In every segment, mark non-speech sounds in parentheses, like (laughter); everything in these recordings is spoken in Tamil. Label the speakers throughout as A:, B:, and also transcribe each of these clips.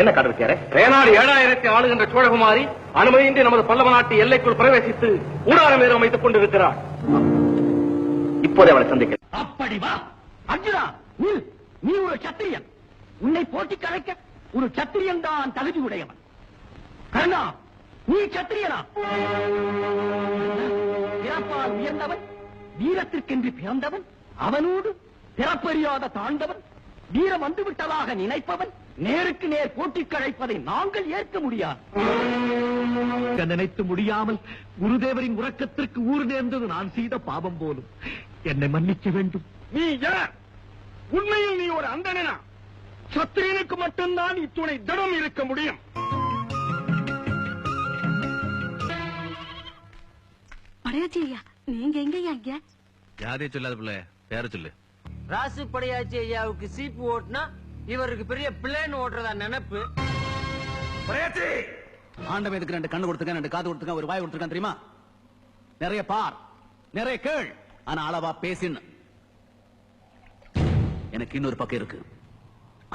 A: என்ன கடற்கரை
B: ரேனாடு ஏழாயிரத்தி ஆளுகின்ற சோழகுமாரி அனுமதியின்றி நமது பல்லவ நாட்டு எல்லைக்குள் பிரவேசித்து ஊடாரம் ஏற அமைத்துக் கொண்டிருக்கிறார்.
A: இப்போதே அவளை சந்திக்கிறேன்
C: அப்படி வா. அர்ஜுனா நில் நீ ஒரு சத்திரியன். உன்னை போட்டி கலைக்க ஒரு சத்திரியன் தான் தகுதி உடையவன். கர்ணா நீ சத்திரியனா? பிறப்பால் உயர்ந்தவன் வீரத்திற்கென்று பிறந்தவன் அவனோடு பிறப்பறியாத தாண்டவன் வீரம் வந்துவிட்டதாக நினைப்பவன் நேருக்கு நேர் போட்டி கழைப்பதை நாங்கள் ஏற்க முடியாது. நினைத்து முடியாமல் குருதேவரின் உறக்கத்திற்கு ஊர் நேர்ந்தது நான் செய்த பாவம் போலும். என்னை மன்னிக்க வேண்டும்.
B: நீ யார்? உண்மையில் நீ ஒரு அந்தனா சத்திரியனுக்கு மட்டும்தான் இத்துணை திடம் இருக்க முடியும்.
D: படையாச்சி ஐயா நீங்க எங்கய்யா இங்க?
E: யாரையும் சொல்லாத பிள்ளை பேர சொல்லு.
F: ராசு படையாச்சி ஐயாவுக்கு சீப்பு ஓட்டுனா இவருக்கு பெரிய பிளேன் ஓட்டுறதா நினைப்பு.
C: ஆண்டவன் இதுக்கு ரெண்டு கண்ணு கொடுத்துக்க ரெண்டு காது கொடுத்துக்க ஒரு வாய் கொடுத்துருக்கான் தெரியுமா? நிறைய பார் நிறைய கேள் ஆனா அளவா பேசின்னு. எனக்கு இன்னொரு பக்கம் இருக்கு.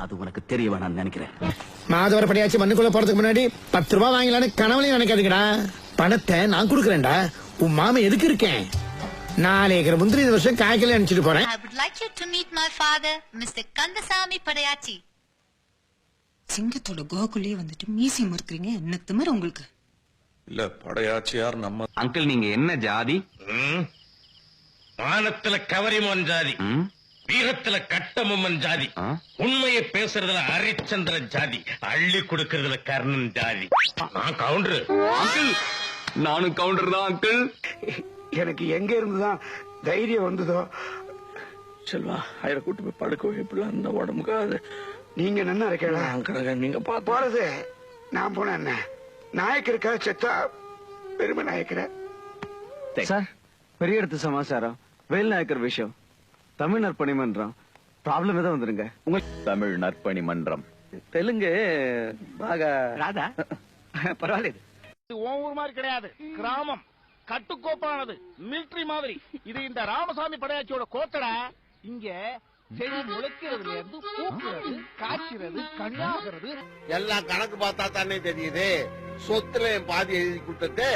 C: அது உனக்கு தெரிய வேணாம்னு நினைக்கிறேன்.
G: மாதவர படியாச்சு மண்ணுக்குள்ள போறதுக்கு முன்னாடி பத்து ரூபாய் வாங்கலான்னு கனவுலையும் நினைக்காதீங்கடா. பணத்தை நான் கொடுக்கறேன்டா. உன் மாமன் எதுக்கு இருக்கேன்? நாலு ஏக்கர் முந்திரி இந்த வருஷம் காய்க்கல அனுப்பிச்சிட்டு போறேன்.
H: I would like you to meet my father, Mr. Kandasamy Padayachi.
I: சிங்கத்தோட குகைக்குள்ளேயே வந்துட்டு மியூசியம் இருக்கிறீங்க என்ன திமிர உங்களுக்கு?
J: இல்ல படையாச்சியார் நம்ம
E: அங்கிள் நீங்க என்ன ஜாதி?
B: மானத்துல கவரிமோன் ஜாதி. வீரத்துல கட்டமம்மன் ஜாதி.
E: ஆ?
B: உண்மையை பேசுறதுல ஹரிச்சந்திர ஜாதி. அள்ளி கொடுக்கறதுல கர்ணன் ஜாதி. நான் கவுண்டரு.
E: அங்கிள் நானும் கவுண்டர் தான் அங்கிள்.
G: எனக்கு எங்க இருந்துதான் தைரியம் வந்ததோ?
B: செல்வா அயர கூட்டு போய் படுக்க இப்படிலாம் இந்த உடம்புக்கு அது
G: நீங்க என்ன இருக்கா
B: நீங்க
G: போறது நான் போன என்ன? நாயக்கருக்கா செத்தா பெருமை நாயக்கர?
F: சார் பெரிய இடத்து சமாச்சாரம். வேல் நாயக்கர் விஷயம். தமிழ் நற்பணி மன்றம் ப்ராப்ளம் எதாவது வந்துருங்க. உங்க
E: தமிழ் நற்பணி மன்றம்
F: தெலுங்கு பாக.
C: ராதா. (laughs) பரவாயில்ல.
B: உன் ஊர் மாதிரி கிடையாது. கிராமம். கட்டுக்கோப்பானது மிலிட்டரி மாதிரி. இது இந்த ராமசாமி படையாச்சியோட கோத்தடா இங்க செடி முளைக்கிறதுல இருந்து பூக்கிறது காய்க்கிறது கண்ணாகிறது
J: எல்லாம் கணக்கு பார்த்தா தானே தெரியுது. சொத்துல என் பாதி எழுதி கொடுத்தது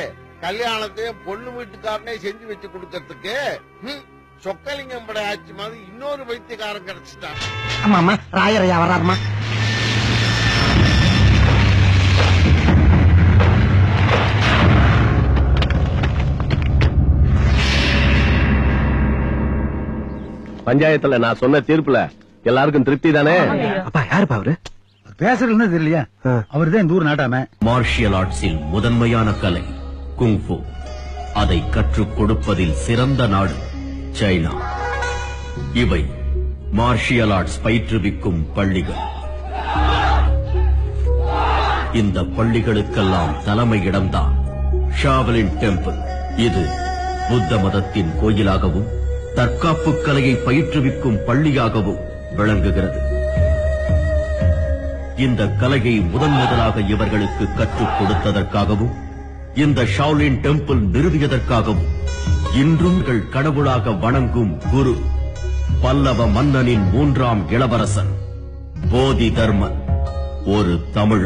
J: கல்யாணத்தையும் பொண்ணு வீட்டுக்காரனே செஞ்சு வச்சு கொடுக்கறதுக்கு சொக்கலிங்கம் படையாச்சி மாதிரி இன்னொரு வைத்தியக்காரன் கிடைச்சிட்டான்.
G: ஆமா ஆமா ராயரையா வராருமா
A: பஞ்சாயத்துல நான் சொன்ன தீர்ப்புல எல்லாருக்கும் திருப்தி தானே?
C: அப்பா யாருப்பா அவரு? பேசுறது தெரியலையா. அவர்தான் இந்த ஊர் நாட்டாம.
K: மார்ஷியல் ஆர்ட்ஸில் முதன்மையான கலை குங்ஃபு அதை கற்றுக் கொடுப்பதில் சிறந்த நாடு சைனா. இவை மார்ஷியல் ஆர்ட்ஸ் பயிற்றுவிக்கும் பள்ளிகள். இந்த பள்ளிகளுக்கெல்லாம் தலைமை இடம்தான் ஷாவலின் டெம்பிள் இது புத்த மதத்தின் கோயிலாகவும் தற்காப்பு கலையை பயிற்றுவிக்கும் பள்ளியாகவும் விளங்குகிறது. இந்த கலையை முதன் முதலாக இவர்களுக்கு கற்றுக் கொடுத்ததற்காகவும் இந்த ஷாவ்லின் டெம்பிள் நிறுவியதற்காகவும் இன்றும் கடவுளாக வணங்கும் குரு பல்லவ மன்னனின் மூன்றாம் இளவரசன் போதி தர்மன் ஒரு தமிழ்